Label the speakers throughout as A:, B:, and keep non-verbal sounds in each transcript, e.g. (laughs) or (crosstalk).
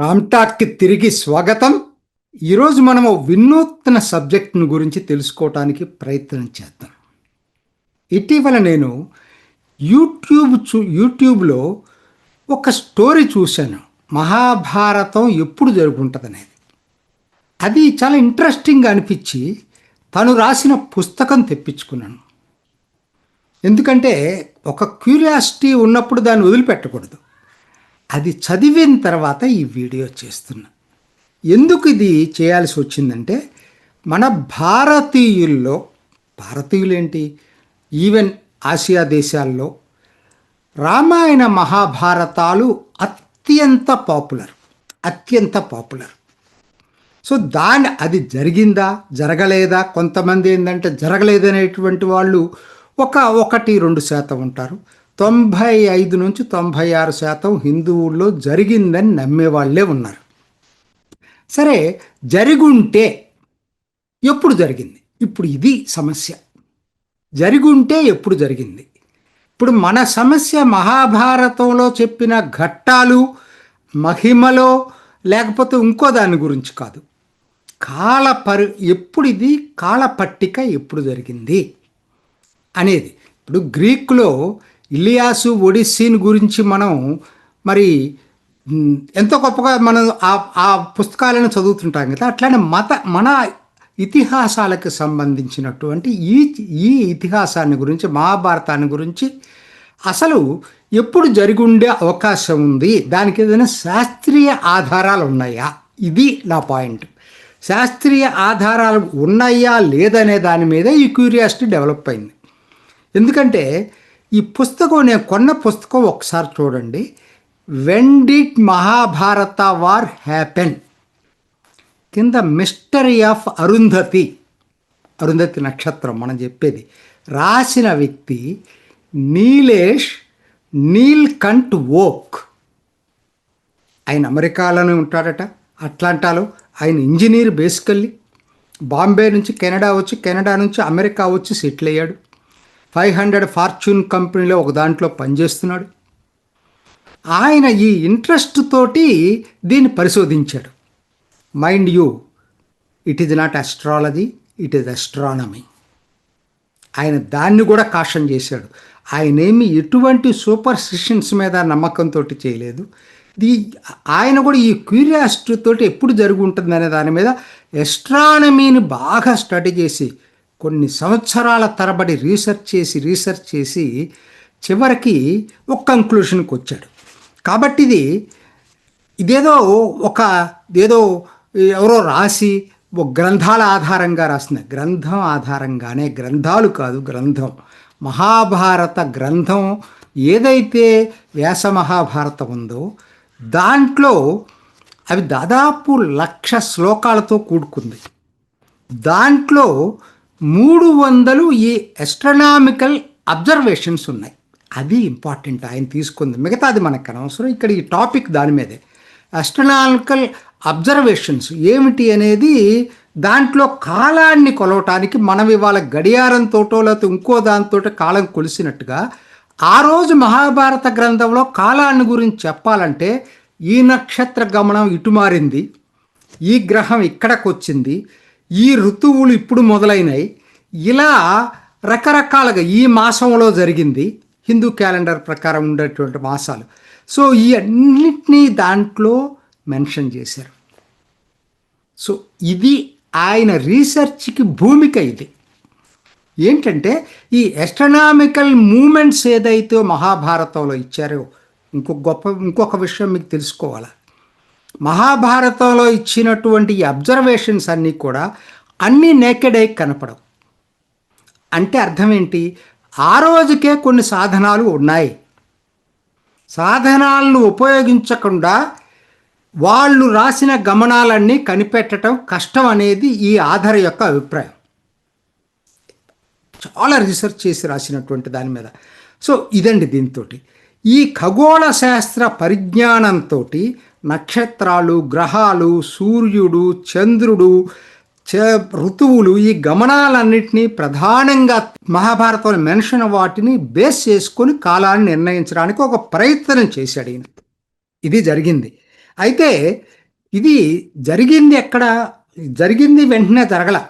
A: రామ్టాక్కి తిరిగి స్వాగతం. ఈరోజు మనము వినూత్న సబ్జెక్ట్ను గురించి తెలుసుకోవటానికి ప్రయత్నం చేద్దాం. ఇటీవల నేను యూట్యూబ్ చూ యూట్యూబ్లో ఒక స్టోరీ చూశాను. మహాభారతం ఎప్పుడు జరుగుంటుంది అనేది అది చాలా ఇంట్రెస్టింగ్ అనిపించి తను రాసిన పుస్తకం తెప్పించుకున్నాను. ఎందుకంటే ఒక క్యూరియాసిటీ ఉన్నప్పుడు దాన్ని వదిలిపెట్టకూడదు. అది చదివిన తర్వాత ఈ వీడియో చేస్తున్నా. ఎందుకు ఇది చేయాల్సి వచ్చిందంటే మన భారతీయుల్లో భారతీయులేంటి? ఈవెన్ ఆసియా దేశాల్లో రామాయణ మహాభారతాలు అత్యంత పాపులర్ అత్యంత పాపులర్. సో దాని అది జరిగిందా జరగలేదా? కొంతమంది ఏంటంటే జరగలేదనేటువంటి వాళ్ళు ఒక ఒకటి రెండు శాతం ఉంటారు. తొంభై ఐదు నుంచి తొంభై ఆరు శాతం హిందువుల్లో జరిగిందని నమ్మేవాళ్ళే ఉన్నారు. సరే జరిగుంటే ఎప్పుడు జరిగింది? ఇప్పుడు ఇది సమస్య. జరిగుంటే ఎప్పుడు జరిగింది? ఇప్పుడు మన సమస్య మహాభారతంలో చెప్పిన ఘట్టాలు మహిమలో లేకపోతే ఇంకో దాని గురించి కాదు. కాల పరి ఎప్పుడు ఇది? కాల పట్టిక ఎప్పుడు జరిగింది? అనేది. ఇప్పుడు గ్రీకులో ఇలియాసు ఒడిస్సీని గురించి మనం మరి ఎంతో గొప్పగా మనం ఆ ఆ పుస్తకాలను చదువుతుంటాం కదా అట్లానే మత మన ఇతిహాసాలకు సంబంధించినటువంటి ఈ ఈ ఇతిహాసాన్ని గురించి మహాభారతాన్ని గురించి అసలు ఎప్పుడు జరిగి ఉండే అవకాశం ఉంది? దానికి ఏదైనా శాస్త్రీయ ఆధారాలు ఉన్నాయా? ఇది నా పాయింట్. శాస్త్రీయ ఆధారాలు ఉన్నాయా లేదనే దాని మీద ఈ క్యూరియాసిటీ డెవలప్ అయింది. ఎందుకంటే ఈ పుస్తకం నేను కొన్న పుస్తకం ఒకసారి చూడండి. When did Mahabharata war happen. కింద మిస్టరీ ఆఫ్ అరుంధతి. అరుంధతి నక్షత్రం మనం చెప్పేది. రాసిన వ్యక్తి నీలేష్ నీల్కంఠ్ ఓక్. ఆయన అమెరికాలోనే ఉంటాడట. అట్లాంటాలో ఆయన ఇంజనీర్ బేసికల్లీ. బాంబే నుంచి కెనడా వచ్చి కెనడా నుంచి అమెరికా వచ్చి సెటిల్ అయ్యాడు. ఫైవ్ హండ్రెడ్ ఫార్చ్యూన్ కంపెనీలో ఒక దాంట్లో పనిచేస్తున్నాడు. ఆయన ఈ ఇంట్రెస్ట్ తోటి దీన్ని పరిశోధించాడు. Mind you it is not astrology it is astronomy ఆయన దాన్ని కూడా కాషన్ చేశాడు. ఆయన ఏమి ఎటువంటి సూపర్ సిషన్స్ మీద నమ్మకంతో చేయలేదు. ఇది ఆయన కూడా ఈ క్యూరియాసిటీ తోటి ఎప్పుడు జరుగుంటుంది అనే దాని మీద ఎస్ట్రానమీని బాగా స్టడీ చేసి కొన్ని సంవత్సరాల తరబడి రీసెర్చ్ చేసి రీసెర్చ్ చేసి చివరికి ఒక కంక్లూషన్కి వచ్చాడు. కాబట్టి ఇది ఇదేదో ఒక ఏదో ఎవరో రాసి గ్రంథాల ఆధారంగా రాసిన గ్రంథం ఆధారంగానే గ్రంథాలు కాదు గ్రంథం. మహాభారత గ్రంథం ఏదైతే వ్యాస మహాభారతం ఉందో దాంట్లో అవి దాదాపు లక్ష శ్లోకాలతో కూడుకుంది. దాంట్లో మూడు వందలు ఈ ఎస్ట్రనామికల్ అబ్జర్వేషన్స్ ఉన్నాయి. అది ఇంపార్టెంట్ ఆయన తీసుకుంది. మిగతాది మనకు అనవసరం. ఇక్కడ ఈ టాపిక్ దాని మీదే. అస్ట్రనామికల్ అబ్జర్వేషన్స్ ఏమిటి అనేది దాంట్లో కాలాన్ని కొలవటానికి మనం ఇవాళ గడియారంతోటో లేకపోతే ఇంకో దాంతో కాలం కొలిసినట్టుగా ఆ రోజు మహాభారత గ్రంథంలో కాలాన్ని గురించి చెప్పాలంటే ఈ నక్షత్ర గమనం ఇటు మారింది. ఈ గ్రహం ఇక్కడికి వచ్చింది ఈ ఋతువులు ఇప్పుడు మొదలైనాయి. ఇలా రకరకాలుగా ఈ మాసంలో జరిగింది. హిందూ క్యాలెండర్ ప్రకారం ఉండేటువంటి మాసాలు. సో ఈ అన్నిటినీ దాంట్లో మెన్షన్ చేశారు. సో ఇది ఆయన రీసెర్చ్కి భూమిక ఇది. ఏంటంటే ఈ ఎస్ట్రనామికల్ మూమెంట్స్ ఏదైతే మహాభారతంలో ఇచ్చారో ఇంకొక గొప్ప ఇంకొక విషయం మీకు తెలుసుకోవాలి? మహాభారతంలో ఇచ్చినటువంటి అబ్జర్వేషన్స్ అన్నీ కూడా అన్నీ నేకెడ్ అయి కనపడవు. అంటే అర్థం ఏంటి ఆ రోజుకే కొన్ని సాధనాలు ఉన్నాయి. సాధనాలను ఉపయోగించకుండా వాళ్ళు రాసిన గమనాలన్నీ కనిపెట్టడం కష్టం అనేది ఈ ఆధార యొక్క అభిప్రాయం. చాలా రీసెర్చ్ చేసి రాసినటువంటి దాని మీద. సో ఇదండి దీంతో ఈ ఖగోళ శాస్త్ర పరిజ్ఞానంతో నక్షత్రాలు గ్రహాలు సూర్యుడు చంద్రుడు చ ఋతువులు ఈ గమనాలన్నింటినీ ప్రధానంగా మహాభారతంలో మెన్షన్ వాటిని బేస్ చేసుకొని కాలాన్ని నిర్ణయించడానికి ఒక ప్రయత్నం చేశాడు ఈయన. ఇది జరిగింది. అయితే ఇది జరిగింది ఎక్కడ? జరిగింది వెంటనే జరగల.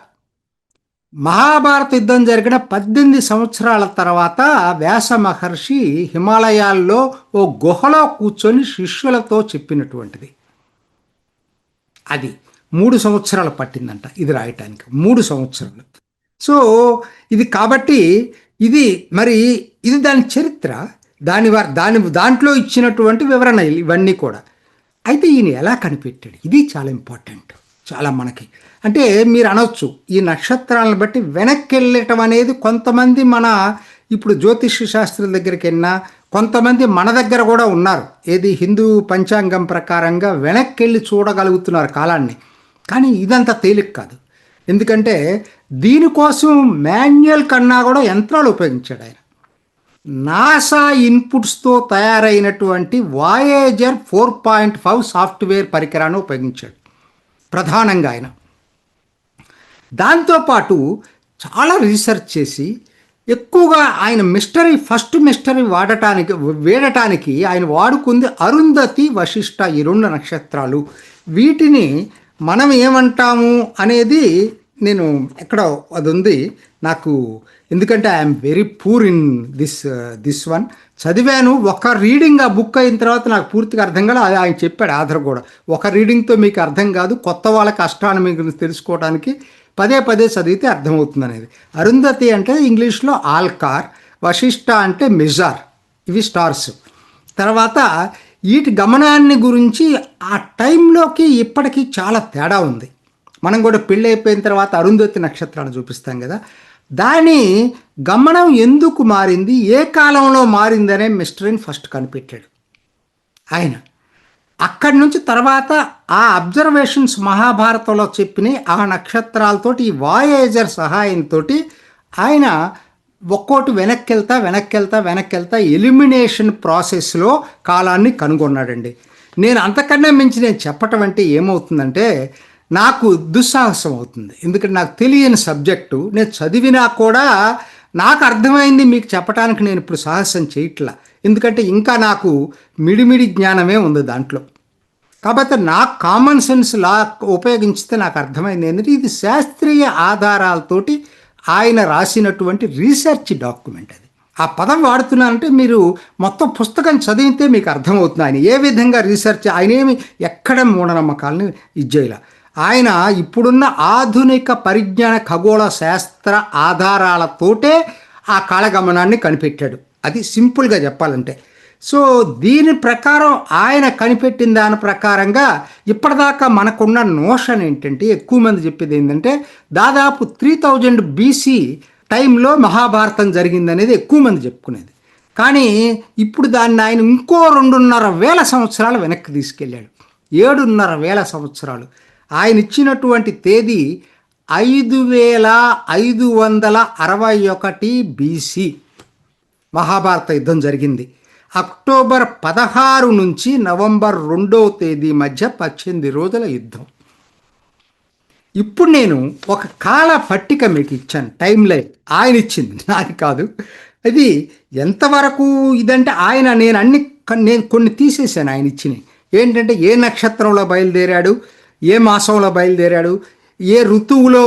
A: మహాభారత యుద్ధం జరిగిన పద్దెనిమిది సంవత్సరాల తర్వాత వ్యాస మహర్షి హిమాలయాల్లో ఓ గుహలో కూర్చొని శిష్యులతో చెప్పినటువంటిది. అది మూడు సంవత్సరాలు పట్టిందంట ఇది రాయటానికి. మూడు సంవత్సరాలు. సో ఇది కాబట్టి ఇది మరి ఇది దాని చరిత్ర. దాని వారి దాని దాంట్లో ఇచ్చినటువంటి వివరణ ఇవన్నీ కూడా. అయితే ఈయన ఎలా కనిపెట్టాడు? ఇది చాలా ఇంపార్టెంట్. చాలా మనకి. అంటే మీరు అనొచ్చు ఈ నక్షత్రాలను బట్టి వెనక్కి వెళ్ళటం అనేది కొంతమంది మన ఇప్పుడు జ్యోతిష శాస్త్రుల దగ్గరికి వెళ్ళినా కొంతమంది మన దగ్గర కూడా ఉన్నారు. ఏది హిందూ పంచాంగం ప్రకారంగా వెనక్కి వెళ్ళి చూడగలుగుతున్నారు కాలాన్ని. కానీ ఇదంతా తేలిక కాదు. ఎందుకంటే దీనికోసం మాన్యువల్ కన్నా కూడా యంత్రాలు ఉపయోగించాడు ఆయన. నాసా ఇన్పుట్స్తో తయారైనటువంటి voyager four point five software పరికరాన్ని ఉపయోగించాడు. ప్రధానంగా ఆయన. దాంతోపాటు చాలా రీసెర్చ్ చేసి ఎక్కువగా ఆయన మిస్టరీ ఫస్ట్ మిస్టరీ వాడటానికి వేడటానికి ఆయన వాడుకుంది అరుంధతి వశిష్ట ఈ రెండు నక్షత్రాలు. వీటిని మనం ఏమంటాము అనేది నేను ఎక్కడ అది ఉంది నాకు ఎందుకంటే I'm very poor in this this one చదివాను. ఒక రీడింగ్ ఆ బుక్ అయిన తర్వాత నాకు పూర్తిగా అర్థం కాదు అది ఆయన చెప్పాడు ఆధార్ కూడా. ఒక రీడింగ్తో మీకు అర్థం కాదు. కొత్త వాళ్ళకి అస్ట్రానమీ గురించి తెలుసుకోవడానికి పదే పదే చదివితే అర్థమవుతుంది అనేది అరుంధతి అంటే ఇంగ్లీష్లో ఆల్కార్ వశిష్ట అంటే మిజార్. ఇవి స్టార్స్. తర్వాత వీటి గమనాన్ని గురించి ఆ టైంలోకి ఇప్పటికీ చాలా తేడా ఉంది. మనం కూడా పెళ్ళి అయిపోయిన తర్వాత అరుంధతి నక్షత్రాన్ని చూపిస్తాం కదా. దాని గమనం ఎందుకు మారింది? ఏ కాలంలో మారిందనే మిస్టరీని ఫస్ట్ కనిపెట్టాడు ఆయన. అక్కడి నుంచి తర్వాత ఆ అబ్జర్వేషన్స్ మహాభారతంలో చెప్పిన ఆ నక్షత్రాలతోటి ఈ వాయేజర్ సహాయంతో ఆయన ఒక్కోటి వెనక్కి వెళ్తా వెనక్కి వెళ్తా వెనక్కి వెళ్తా ఎలిమినేషన్ ప్రాసెస్లో కాలాన్ని కనుగొన్నాడండి. నేను అంతకన్నా మించి నేను చెప్పటం అంటే ఏమవుతుందంటే నాకు దుస్సాహసం అవుతుంది. ఎందుకంటే నాకు తెలియని సబ్జెక్టు. నేను చదివినా కూడా నాకు అర్థమైంది మీకు చెప్పడానికి నేను ఇప్పుడు సాహసం చేయట్లా. ఎందుకంటే ఇంకా నాకు మిడిమిడి జ్ఞానమే ఉంది దాంట్లో. కాబట్టి నాకు కామన్ సెన్స్ లా ఉపయోగించితే నాకు అర్థమైంది ఏంటంటే ఇది శాస్త్రీయ ఆధారాలతోటి ఆయన రాసినటువంటి రీసెర్చ్ డాక్యుమెంట్ అది. ఆ పదం వాడుతున్నానంటే మీరు మొత్తం పుస్తకం చదివితే మీకు అర్థమవుతుంది ఆయన. ఏ విధంగా రీసెర్చ్ ఆయన ఏమి ఎక్కడ మూఢనమ్మకాలను ఇచ్చేయాల ఆయన ఇప్పుడున్న ఆధునిక పరిజ్ఞాన ఖగోళ శాస్త్ర ఆధారాలతోటే ఆ కాలగమనాన్ని కనిపెట్టాడు. అది సింపుల్గా చెప్పాలంటే. సో దీని ప్రకారం ఆయన కనిపెట్టిన దాని ప్రకారంగా ఇప్పటిదాకా మనకున్న నోషన్ ఏంటంటే ఎక్కువ మంది చెప్పేది ఏంటంటే దాదాపు త్రీ థౌజండ్ బీసీ టైంలో మహాభారతం జరిగిందనేది ఎక్కువ మంది చెప్పుకునేది. కానీ ఇప్పుడు దాన్ని ఆయన ఇంకో రెండున్నర వేల సంవత్సరాలు వెనక్కి తీసుకెళ్ళాడు. ఏడున్నర వేల సంవత్సరాలు. ఆయన ఇచ్చినటువంటి తేదీ ఐదు వేల ఐదు వందల అరవై ఒకటి బీసీ మహాభారత యుద్ధం జరిగింది. అక్టోబర్ పదహారు నుంచి నవంబర్ రెండవ తేదీ మధ్య పద్దెనిమిది రోజుల యుద్ధం. ఇప్పుడు నేను ఒక కాల పట్టిక మీకు ఇచ్చాను. Time line. ఆయన ఇచ్చింది. (laughs) నాది కాదు. అది ఎంతవరకు ఇదంటే ఆయన నేను అన్ని నేను కొన్ని తీసేసాను ఆయన ఇచ్చినవి. ఏంటంటే ఏ నక్షత్రంలో బయలుదేరాడు? ఏ మాసంలో బయలుదేరాడు? ఏ ఋతువులో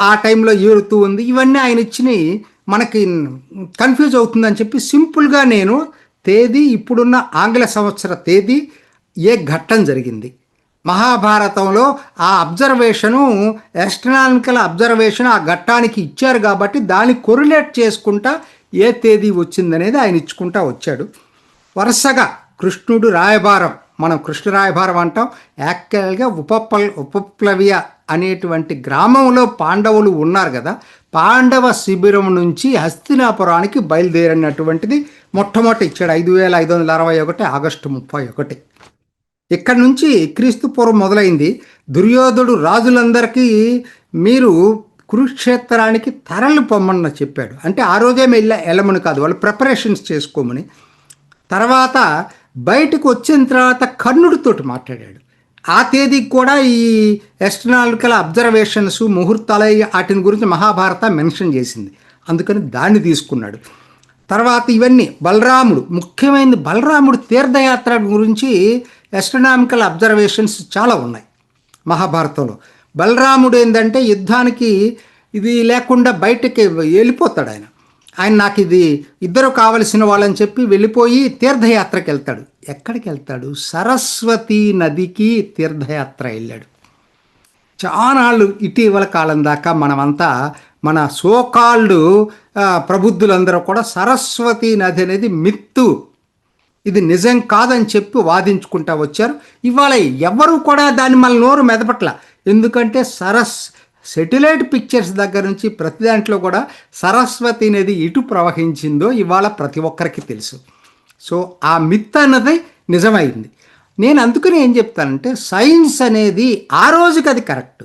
A: ఆ టైంలో ఏ ఋతువు ఉంది? ఇవన్నీ ఆయన ఇచ్చినవి మనకి కన్ఫ్యూజ్ అవుతుందని చెప్పి సింపుల్గా నేను తేదీ ఇప్పుడున్న ఆంగ్ల సంవత్సర తేదీ ఏ ఘట్టం జరిగింది. మహాభారతంలో ఆ అబ్జర్వేషను ఎస్ట్రనామికల్ అబ్జర్వేషన్ ఆ ఘట్టానికి ఇచ్చారు కాబట్టి దాన్ని కొరిలేట్ చేసుకుంటా ఏ తేదీ వచ్చిందనేది ఆయన ఇచ్చుకుంటా వచ్చాడు. వరుసగా కృష్ణుడు రాయబారం మనం కృష్ణరాయభారం అంటాం. యాక్చువల్గా ఉపపల్ ఉపప్లవ్య అనేటువంటి గ్రామంలో పాండవులు ఉన్నారు కదా. పాండవ శిబిరం నుంచి హస్తినాపురానికి బయలుదేరినటువంటిది మొట్టమొదటి ఇచ్చాడు ఐదు వేల ఐదు వందల అరవై ఒకటి ఆగస్టు ముప్పై ఒకటి. ఇక్కడ నుంచి క్రీస్తు పూర్వం మొదలైంది. దుర్యోధుడు రాజులందరికీ మీరు కురుక్షేత్రానికి తరలి పొమ్మన్న చెప్పాడు. అంటే ఆ రోజే వెళ్ళ వెళ్ళమని కాదు వాళ్ళు ప్రిపరేషన్స్ చేసుకోమని. తర్వాత బయటకు వచ్చిన తర్వాత కర్ణుడితోటి మాట్లాడాడు. ఆ తేదీకి కూడా ఈ ఎస్ట్రనాలికల్ అబ్జర్వేషన్స్ ముహూర్తాల వాటిని గురించి మహాభారత మెన్షన్ చేసింది. అందుకని దాన్ని తీసుకున్నాడు. తర్వాత ఇవన్నీ బలరాముడు ముఖ్యమైనది బలరాముడు తీర్థయాత్ర గురించి ఎస్ట్రనామికల్ అబ్జర్వేషన్స్ చాలా ఉన్నాయి మహాభారతంలో. బలరాముడు ఏంటంటే యుద్ధానికి ఇది లేకుండా బయటకి వెళ్ళిపోతాడు ఆయన. ఆయన నాకు ఇది ఇద్దరు కావలసిన వాళ్ళని చెప్పి వెళ్ళిపోయి తీర్థయాత్రకి వెళ్తాడు. ఎక్కడికి వెళ్తాడు? సరస్వతి నదికి తీర్థయాత్ర వెళ్ళాడు. చాలాళ్ళు ఇటీవల కాలం దాకా మనమంతా మన సోకాళ్ళు ప్రబుద్ధులందరూ కూడా సరస్వతి నది అనేది మిత్తు. ఇది నిజం కాదని చెప్పి వాదించుకుంటా వచ్చారు. ఇవాళ ఎవరు కూడా దాన్ని మన నోరు మెదపట్ల. ఎందుకంటే సరస్ సెటిలైట్ పిక్చర్స్ దగ్గర నుంచి ప్రతి దాంట్లో కూడా సరస్వతి నది ఇటు ప్రవహించిందో ఇవాళ ప్రతి ఒక్కరికి తెలుసు. సో ఆ మిత్ అన్నది నిజమైంది. నేను అందుకని ఏం చెప్తానంటే సైన్స్ అనేది ఆ రోజుకి అది కరెక్ట్.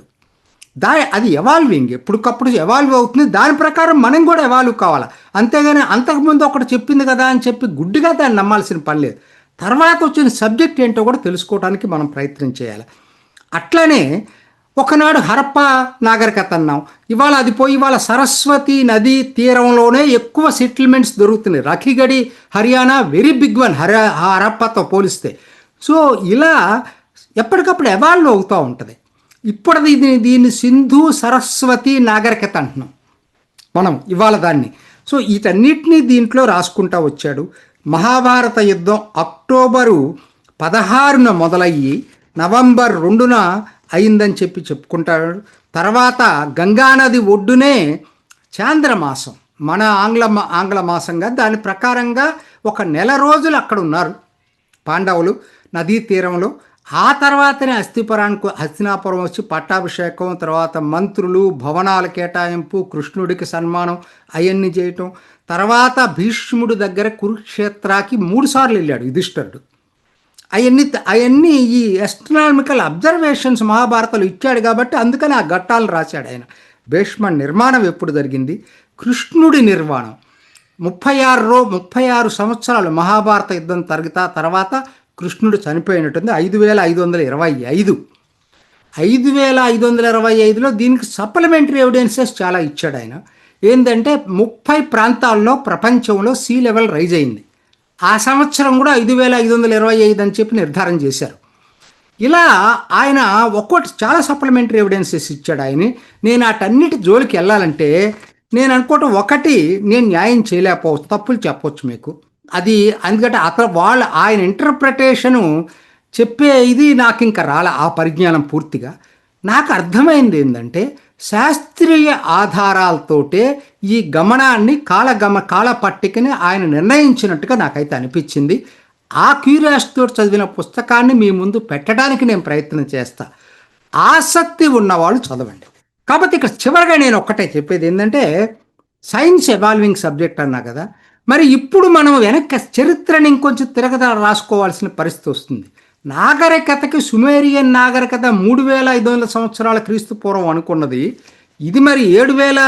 A: దా అది ఎవాల్వింగ్. ఎప్పటికప్పుడు ఎవాల్వ్ అవుతుంది. దాని ప్రకారం మనం కూడా ఎవాల్వ్ కావాలి? అంతేగాని అంతకుముందు ఒకటి చెప్పింది కదా అని చెప్పి గుడ్డిగా దాన్ని నమ్మాల్సిన పని లేదు. తర్వాత వచ్చిన సబ్జెక్ట్ ఏంటో కూడా తెలుసుకోవడానికి మనం ప్రయత్నం చేయాలి. అట్లనే ఒకనాడు హరప్ప నాగరికత అన్నాం ఇవాళ అది పోయి ఇవాళ సరస్వతి నదీ తీరంలోనే ఎక్కువ సెటిల్మెంట్స్ దొరుకుతున్నాయి. Rakhigarhi Haryana very big one హర హరప్పతో పోలిస్తే. సో ఇలా ఎప్పటికప్పుడు ఎవాల్వ్ అవుతూ ఉంటుంది. ఇప్పుడు దీని దీన్ని సింధు సరస్వతి నాగరికత అంటున్నాం. మనం ఇవాళ దాన్ని. సో వీటన్నిటినీ దీంట్లో రాసుకుంటా వచ్చాడు. మహాభారత యుద్ధం అక్టోబరు పదహారున మొదలయ్యి నవంబర్ రెండున అయిందని చెప్పి చెప్పుకుంటాడు. తర్వాత గంగానది ఒడ్డునే చాంద్రమాసం మన ఆంగ్ల ఆంగ్ల మాసంగా దాని ప్రకారంగా ఒక నెల రోజులు అక్కడ ఉన్నారు పాండవులు నదీ తీరంలో. ఆ తర్వాతనే అస్థిపురానికి హస్తినాపురం వచ్చి పట్టాభిషేకం తర్వాత మంత్రులు భవనాల కేటాయింపు కృష్ణుడికి సన్మానం అవన్నీ చేయటం. తర్వాత భీష్ముడి దగ్గర కురుక్షేత్రాకి మూడుసార్లు వెళ్ళాడు యుధిష్ఠరుడు. అవన్నీ అవన్నీ ఈ ఎస్ట్రానమికల్ అబ్జర్వేషన్స్ మహాభారతాలు ఇచ్చాడు కాబట్టి అందుకని ఆ ఘట్టాలు రాశాడు ఆయన. భీష్మ నిర్మాణం ఎప్పుడు జరిగింది? కృష్ణుడి నిర్మాణం ముప్పై ఆరులో ముప్పై ఆరు సంవత్సరాలు మహాభారత యుద్ధం తరుగుతా తర్వాత కృష్ణుడు చనిపోయినట్టుంది. ఐదు వేల ఐదు వందల ఇరవై ఐదు. ఐదు వేల ఐదు వందల ఇరవై ఐదులో దీనికి సప్లిమెంటరీ ఎవిడెన్సెస్ చాలా ఇచ్చాడు ఆయన. ఏంటంటే ముప్పై ప్రాంతాల్లో ప్రపంచంలో సీ లెవెల్ రైజ్ అయింది. ఆ సంవత్సరం కూడా ఐదు వేల ఐదు వందల ఇరవై ఐదు అని చెప్పి నిర్ధారణ చేశారు. ఇలా ఆయన ఒక్కోటి చాలా సప్లిమెంటరీ ఎవిడెన్సెస్ ఇచ్చాడు ఆయన నేను వాటన్నిటి జోలికి వెళ్ళాలంటే నేను అనుకోవటం ఒకటి నేను న్యాయం చేయలేకపోవచ్చు తప్పులు చెప్పవచ్చు మీకు. అది ఎందుకంటే అతను వాళ్ళ ఆయన ఇంటర్ప్రిటేషను చెప్పే ఇది నాకు ఇంకా రాలే ఆ పరిజ్ఞానం పూర్తిగా. నాకు అర్థమైంది ఏంటంటే శాస్త్రీయ ఆధారాలతోటే ఈ గమనాన్ని కాలగమ కాల పట్టికని ఆయన నిర్ణయించినట్టుగా నాకైతే అనిపించింది. ఆ క్యూరియాసిటీతో చదివిన పుస్తకాన్ని మీ ముందు పెట్టడానికి నేను ప్రయత్నం చేస్తా. ఆసక్తి ఉన్నవాళ్ళు చదవండి. కాబట్టి ఇక్కడ చివరిగా నేను ఒక్కటే చెప్పేది ఏంటంటే సైన్స్ ఎవాల్వింగ్ సబ్జెక్ట్ అన్నా కదా మరి ఇప్పుడు మనం వెనక్కి చరిత్రని ఇంకొంచెం తిరగదా రాసుకోవాల్సిన పరిస్థితి వస్తుంది. నాగరికతకి సుమేరియన్ నాగరికత మూడు వేల ఐదు వందల సంవత్సరాల క్రీస్తు పూర్వం అనుకున్నది. ఇది మరి ఏడు వేల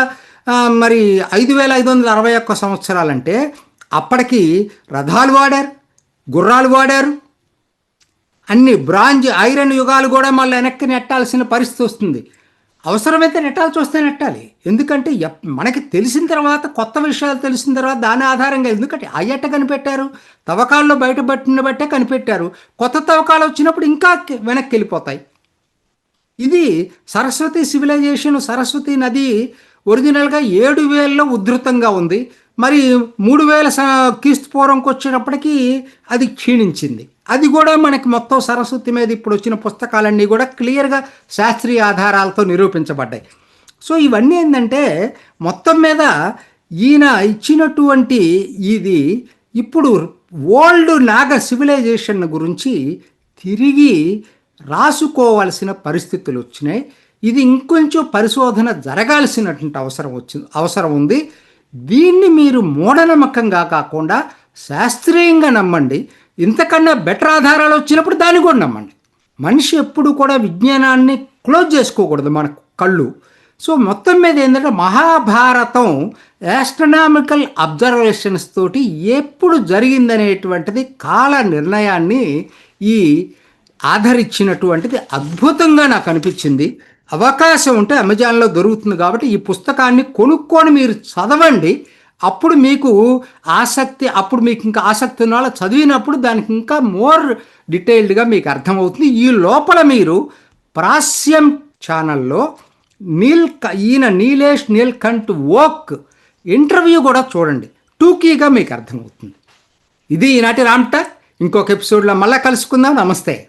A: మరి ఐదు వేల ఐదు వందల అరవై ఒక్క సంవత్సరాలంటే అప్పటికి రథాలు వాడారు గుర్రాలు వాడారు అన్ని బ్రాంజ్ ఐరన్ యుగాలు కూడా మళ్ళీ వెనక్కి నెట్టాల్సిన పరిస్థితి వస్తుంది. అవసరమైతే నెట్టాల్సి వస్తే నెట్టాలి. ఎందుకంటే ఎప్- మనకి తెలిసిన తర్వాత కొత్త విషయాలు తెలిసిన తర్వాత దాని ఆధారంగా ఎందుకంటే అయ్యట కనిపెట్టారు? తవ్వకాల్లో బయటపట్టిన బట్టే కనిపెట్టారు. కొత్త తవ్వకాలు వచ్చినప్పుడు ఇంకా వెనక్కి వెళ్ళిపోతాయి. ఇది సరస్వతి సివిలైజేషన్ సరస్వతి నది ఒరిజినల్గా ఏడు వేలలో ఉధృతంగా ఉంది. మరి మూడు వేల క్రీస్తు పూర్వంకి వచ్చేటప్పటికి అది క్షీణించింది. అది కూడా మనకి మొత్తం సరస్వతి మీద ఇప్పుడు వచ్చిన పుస్తకాలన్నీ కూడా క్లియర్గా శాస్త్రీయ ఆధారాలతో నిరూపించబడ్డాయి. సో ఇవన్నీ ఏంటంటే మొత్తం మీద ఈయన ఇచ్చినటువంటి ఇది ఇప్పుడు ఓల్డ్ నాగ సివిలైజేషన్ గురించి తిరిగి రాసుకోవాల్సిన పరిస్థితులు వచ్చినాయి. ఇది ఇంకొంచెం పరిశోధన జరగాల్సినటువంటి అవసరం వచ్చింది అవసరం ఉంది. దీన్ని మీరు మూఢనమ్మకంగా కాకుండా శాస్త్రీయంగా నమ్మండి. ఇంతకన్నా బెటర్ ఆధారాలు వచ్చినప్పుడు దాన్ని కూడా నమ్మండి. మనిషి ఎప్పుడు కూడా విజ్ఞానాన్ని క్లోజ్ చేసుకోకూడదు మన కళ్ళు. సో మొత్తం మీద ఏంటంటే మహాభారతం యాస్ట్రనామికల్ అబ్జర్వేషన్స్ తోటి ఎప్పుడు జరిగిందనేటువంటిది కాల నిర్ణయాన్ని ఈ ఆధరిచ్చినటువంటిది అద్భుతంగా నాకు అనిపించింది. అవకాశం ఉంటే అమెజాన్లో దొరుకుతుంది కాబట్టి ఈ పుస్తకాన్ని కొనుక్కొని మీరు చదవండి. అప్పుడు మీకు ఆసక్తి అప్పుడు మీకు ఇంకా ఆసక్తి ఉన్న వాళ్ళు చదివినప్పుడు దానికి ఇంకా మోర్ డీటెయిల్డ్గా మీకు అర్థమవుతుంది. ఈ లోపల మీరు ప్రాస్యం ఛానల్లో నీల్ ఈయన నీలేష్ నీల్కంఠ్ ఓక్ ఇంటర్వ్యూ కూడా చూడండి. టూకీగా మీకు అర్థమవుతుంది. ఇది ఈనాటి రామ్ట ఇంకొక ఎపిసోడ్లో మళ్ళీ కలుసుకుందాం. నమస్తే.